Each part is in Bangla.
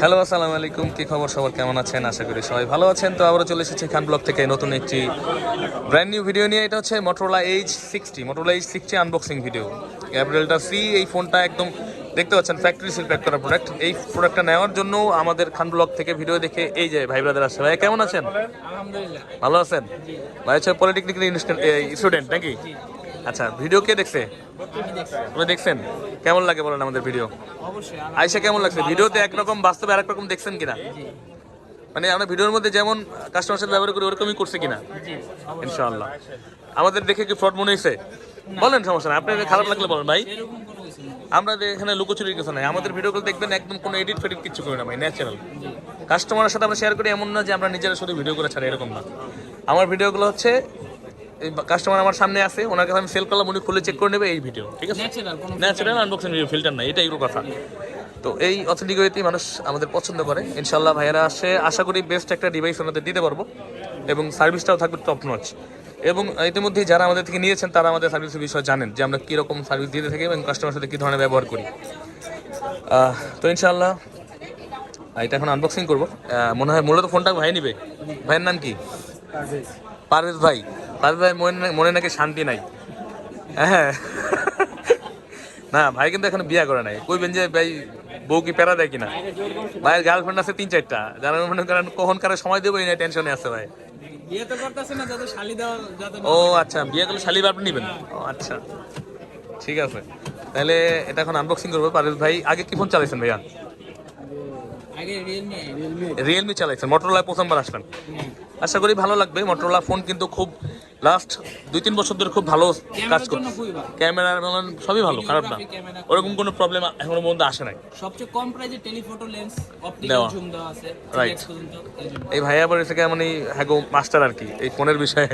হ্যালো আসসালামু আলাইকুম। কি খবর সবার? কেমন আছেন? আশা করি সবাই ভালো আছেন। তো আবারও চলে এসেছি খান ব্লগ থেকে নতুন একটি ব্র্যান্ড নিউ ভিডিও নিয়ে। এটা হচ্ছে Motorola H sixty Motorola H sixty unboxing video গ্যাব্রিয়েলটা সি এই ফোনটা একদম দেখতে পাচ্ছেন ফ্যাক্টরি সিল প্যাক করা প্রোডাক্ট এই প্রোডাক্টটা নেওয়ার জন্য আমাদের খান ব্লগ থেকে ভিডিও দেখে এই যে ভাই ব্রাদার আসছে ভাই কেমন আছেন? ভালো আছেন? ভাই হচ্ছে পলিটেকনিক্যাল স্টুডেন্ট নাকি? আচ্ছা ভিডিও কে দেখছি? আপনি দেখছেন? কেমন লাগে বলেন আমাদের ভিডিও? আয়সা কেমন লাগছে? ভিডিওতে একরকম বাস্তবে আরেক রকম দেখছেন কিনা? মানে আমরা ভিডিওর মধ্যে যেমন কাস্টমার সাথে ব্যবহার করি ওরকমই করছে কিনা? ইনশাআল্লাহ। আমাদের দেখে কি ফ্রড মনে হয়েছে বলেন সমস্যা নাই। আপনাদের খারাপ লাগলে বলেন ভাই। আমরা এখানে লুকোচুরির কিছু নাই। আমাদের ভিডিওগুলো দেখবেন একদম কোনো এডিট ফেডিট কিছু করি না ভাই ন্যাচারাল কাস্টমারের সাথে আমরা শেয়ার করি এমন না যে আমরা নিজেরা শুধু ভিডিও করে ছাড়ি এরকম না। আমার ভিডিওগুলো হচ্ছে কাস্টমার আমার সামনে আছে ওনার কাছে আমি সেল করলাম উনি খুলে চেক করে নেবে এই ভিডিও ঠিক আছে? ন্যাচারাল আনবক্সিং ভিডিও ফিল্টার নাই। এটাই পুরো কথা। তো এই অথেন্টিক ওয়েতেই মানুষ আমাদের পছন্দ করে। ইনশাল্লাহ ভাইয়েরা আসে আশা করি বেস্ট একটা ডিভাইস ওনাদের দিতে পারব এবং সার্ভিসটাও থাকবে টপ নচ এবং ইতিমধ্যে যারা আমাদের থেকে নিয়েছেন তারা আমাদের সার্ভিসের বিষয়ে জানেন যে আমরা কীরকম সার্ভিস দিতে থাকি এবং কাস্টমার সাথে কী ধরনের ব্যবহার করি। তো ইনশাল্লাহ এটা এখন আনবক্সিং করব। মনে হয় মূলত ফোনটা ভাই নিবে। ভাইয়ের নাম কি? পারভেজ ভাই পারভেজ ভাই মনে মনে নাকি শান্তি নাই। হ্যাঁ। না ভাই কিন্তু এখন বিয়া করে নাই। কইবেন যে ভাই বউ কি প্যারা দেয় কিনা? ভাইয়ের গার্লফ্রেন্ড আছে তিন চারটা। যারা মনে করেন কখন কারে সময় দেবো না টেনশনে আছে ভাই। ও আচ্ছা বিয়ে করলে শালি আপনি নেবেন? ও আচ্ছা। ঠিক আছে। তাহলে এটা এখন আনবক্সিং করব। পারভেজ ভাই আগে কি ফোন চালাইছেন ভাইয়া? রিয়েলমি চালাইছেন। মোটরলায় প্রথমবার আসলেন। আশা করি ভালো লাগবে। মোটরোলা ফোন কিন্তু খুব লাস্ট দুই তিন বছর ধরে খুব ভালো কাজ ক্যামেরার করছে ভালো। ক্যামেরা সবই ভালো খারাপ না। ওরকম কোনো প্রবলেম এখনও পর্যন্ত আসে নাই। সবচেয়ে কম প্রাইসে টেলিফটো লেন্স অপটিক্যাল। জুম দেওয়া। আছে। Right. 3x পর্যন্ত এই ভাইয়া বলে থেকে মানে হ্যাগো মাস্টার আর কি এই ফোনের বিষয়ে।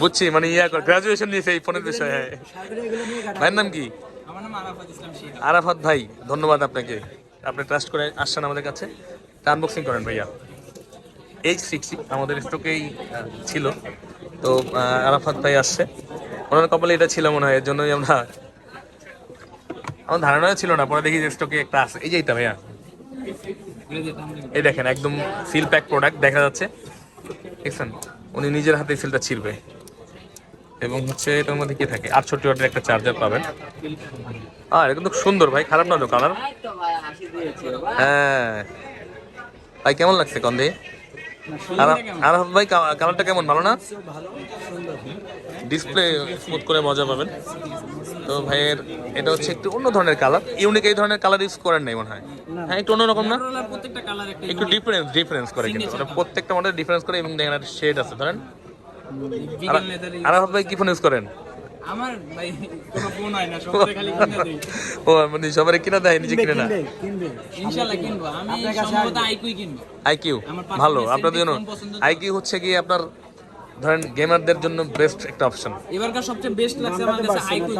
বুঝছি মানে ইয়া গ্রাজুয়েশন নিয়েছে এই ফোনের বিষয়ে। ভাইয়ের নাম কি? আমার নাম আরাফাত ইসলাম আরাফাত ভাই ধন্যবাদ আপনাকে। আপনি ট্রাস্ট করে আসছেন আমাদের কাছে। আনবক্সিং করেন ভাইয়া। এইচ সিক্সটি আমাদের স্টকেই ছিল। তো আরাফাত ভাই আসছে। ওনার কপালে এটা ছিল মনে হয়, এর জন্যই আমরা আমার ধারণা ছিল না, পরে দেখি যে স্টকে একটা আছে। এই যে এইটা ভাইয়া। এই দেখেন, একদম সিল প্যাক প্রোডাক্ট দেখা যাচ্ছে। দেখছেন? উনি নিজের হাতে সিলটা ছিড়বে। এবং হচ্ছে এটার মধ্যে কি থাকে? আটষট্টি ওয়াটের একটা চার্জার পাবেন। আর কিন্তু সুন্দর ভাই, খারাপ না তো কালার হ্যাঁ। ভাই, কেমন লাগছে কন্দে? আর ভাই কালারটা কেমন? ভালো না? ডিসপ্লে স্মুথ করে মজা পাবেন। তো ভাইয়ের এটা হচ্ছে একটু অন্য ধরনের কালার ইউনিক এই ধরনের কালার ইউজ করেন নাই মনে হয়। হ্যাঁ একটু অন্যরকম না? একটু ডিফারেন্স ডিফারেন্স করে কিন্তু। প্রত্যেকটা মডেল ডিফারেন্স করে এবং দেখেন একটা শেড আছে ধরেন। ভিগান আর ভাই কি ফোন ইউজ করেন? আমার ভাই কোনো ফোন হয় না সবাই খালি কিনে দেই। ও মানে কিনা দেয় নিজে কিনে না? ইনশাআল্লাহ কিনবো। আমি সম্ভবত আইকুই কিনবো। আইকিউ? ভালো আপনাদের জন্য। আইকিউ হচ্ছে কি আপনার ধরেন গেমারদের জন্য বেস্ট একটা অপশন এবারকার সবচেয়ে বেস্ট লাগছে আমার কাছে আইকু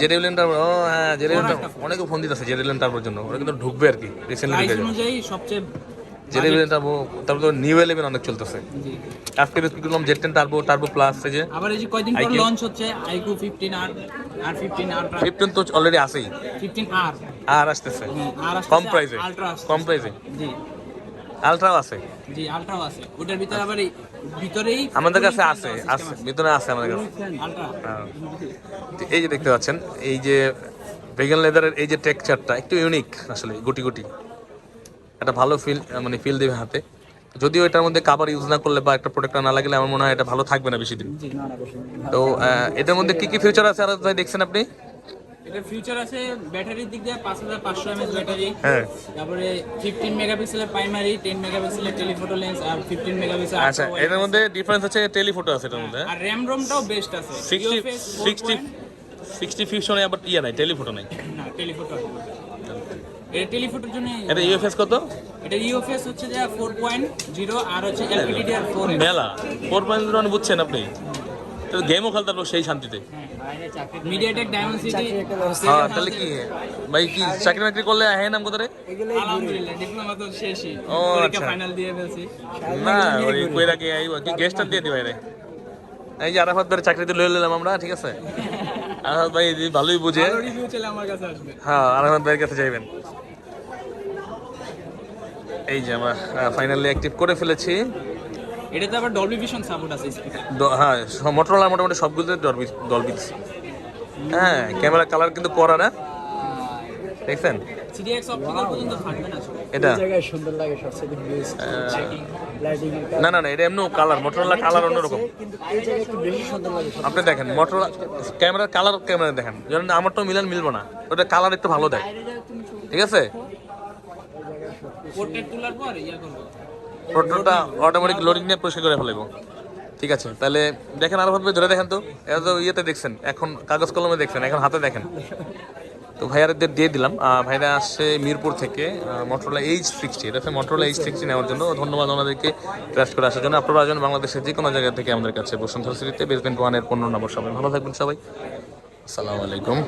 জেড ইলেভেন ও হ্যাঁ জেরেলেন্টার অনেকে ফোন দিতেছে জেরেলেন্টার জন্য। ওরা কিন্তু ঢুকবে আর কি রিসেন্টলি প্রাইস ঢুকে অনুযায়ী সবচেয়ে জেরেলেন্টার তারপর তো নিউ ইলেভেন অনেক চলতেছে। আজকে করলাম Z ten turbo turbo plus এই যে আবার এই যে কয়দিন পর লঞ্চ হচ্ছে? আইকু ফিফটিন আর আর ফিফটিন আল্ট্রা ফিফটিন তো অলরেডি আছেই। ফিফটিন আর আর আসতেছে। কম প্রাইসে কম প্রাইসে জি। আলট্রাও আছে। জি আল্ট্রাও আছে। ওটার ভিতরে আবার ভিতরেই আমাদের কাছে আছে আছে ভিতরে আছে আমাদের কাছে। আল্ট্রা। এই যে দেখতে পাচ্ছেন এই যে ভেগান লেদারের এই যে টেক্সচারটা একটু ইউনিক আসলে গুটি গুটি। একটা ভালো ফিল মানে ফিল দেবে হাতে। যদিও এটার মধ্যে কাবার ইউজ না করলে বা একটা প্রোডাক্ট না লাগলে আমার মনে হয় এটা ভালো থাকবে না বেশি দিন। তো এটার মধ্যে কি কি ফিউচার আছে আর ভাই দেখছেন আপনি? এটার ফিউচার আছে ব্যাটারির দিক দিয়ে পাঁচ হাজার পাঁচশো এমএস ব্যাটারি। হ্যাঁ। তারপরে ফিফটিন মেগাপিক্সেলের প্রাইমারি টেন মেগাপিক্সেলের টেলিফোটো লেন্স আর ফিফটিন মেগাপিক্সেল আচ্ছা এটার মধ্যে ডিফারেন্স হচ্ছে টেলিফোটো আছে এটার মধ্যে? আর র্যাম রোমটাও বেস্ট আছে। সিক্সটি সিক্সটি 4.0 সিক্সটি ফিউশনে আবার ইয়ে নাই টেলিফোটো নাই? না টেলিফোটো এটা টেলিফোটোর জন্য এটা ইউএফএস কত? এটা ইউএফএস হচ্ছে যে ফোর পয়েন্ট জিরো আর হচ্ছে এলপিডিডিআর ফোর মেলা। ফোর পয়েন্ট জিরো বুঝছেন আপনি? তো গেমও খেলতে পারব সেই শান্তিতে। মিডিয়াটেক ডায়মন্ড হ্যাঁ তাহলে কি? ভাই কি চাকরি বাকরি করলে হ্যাঁ নাম কোথায় আলহামদুলিল্লাহ ডিপ্লোমা তো শেষই। ও, আচ্ছা। ফাইনাল দিয়ে ফেলছি। না ওই কইরা কি আইব কি গেস্টার দিয়ে দিবাই রে এই যে আরাফাত চাকরিতে লয়ে নিলাম আমরা ঠিক আছে? আরাফাত ভাই ভালোই বুঝে। রিভিউ চলে আমার কাছে আসবে। হ্যাঁ আরাফাত ভাইয়ের কাছে যাইবেন। এই যে আমরা ফাইনালি অ্যাক্টিভ করে ফেলেছি। এটাতে আবার ডলবি ভিশন সাপোর্ট আছে স্পিকার হ্যাঁ মোটরলা মোটামুটি সবগুলোতে ডলবি ডলবি। হ্যাঁ ক্যামেরা কালার কিন্তু করা না। দেখছেন। এটা? সুন্দর লাগে সবচেয়ে না না না এটা এমনি কালার মোটরলা কালার অন্যরকম। কিন্তু এই জায়গায় একটু বেশি সুন্দর লাগে আপনি দেখেন মোটরলা ক্যামেরার কালার ক্যামেরা দেখেন। যেমন আমারটাও মিলান মিলবো না ওটা কালার একটু ভালো দেয়। ঠিক আছে? পোর্ট্রেট তোলার পর ইয়া করব। ফটোটা অটোমেটিক লোডিং নিয়ে পরিষ্কার করে ফেলাবো ঠিক আছে তাহলে দেখেন আরও ভাবে ধরে দেখেন তো। এটা তো ইয়েতে দেখছেন এখন কাগজ কলমে দেখছেন এখন হাতে দেখেন। তো ভাইয়ারদের দিয়ে দিলাম। ভাইরা আসছে মিরপুর থেকে মোটরলা এইচ সিক্সটি এটা হচ্ছে মোটরলা এইচ সিক্সটি নেওয়ার জন্য। ধন্যবাদ ওনাদেরকে ট্রাস্ট করে আসার জন্য। আপনারা আসবেন বাংলাদেশের যে কোনো জায়গা থেকে আমাদের কাছে। বসুন্ধরা সিটিতে বেসমেন্ট ওয়ানের পনেরো নম্বর সবাই। ভালো থাকবেন সবাই। আসসালামু আলাইকুম।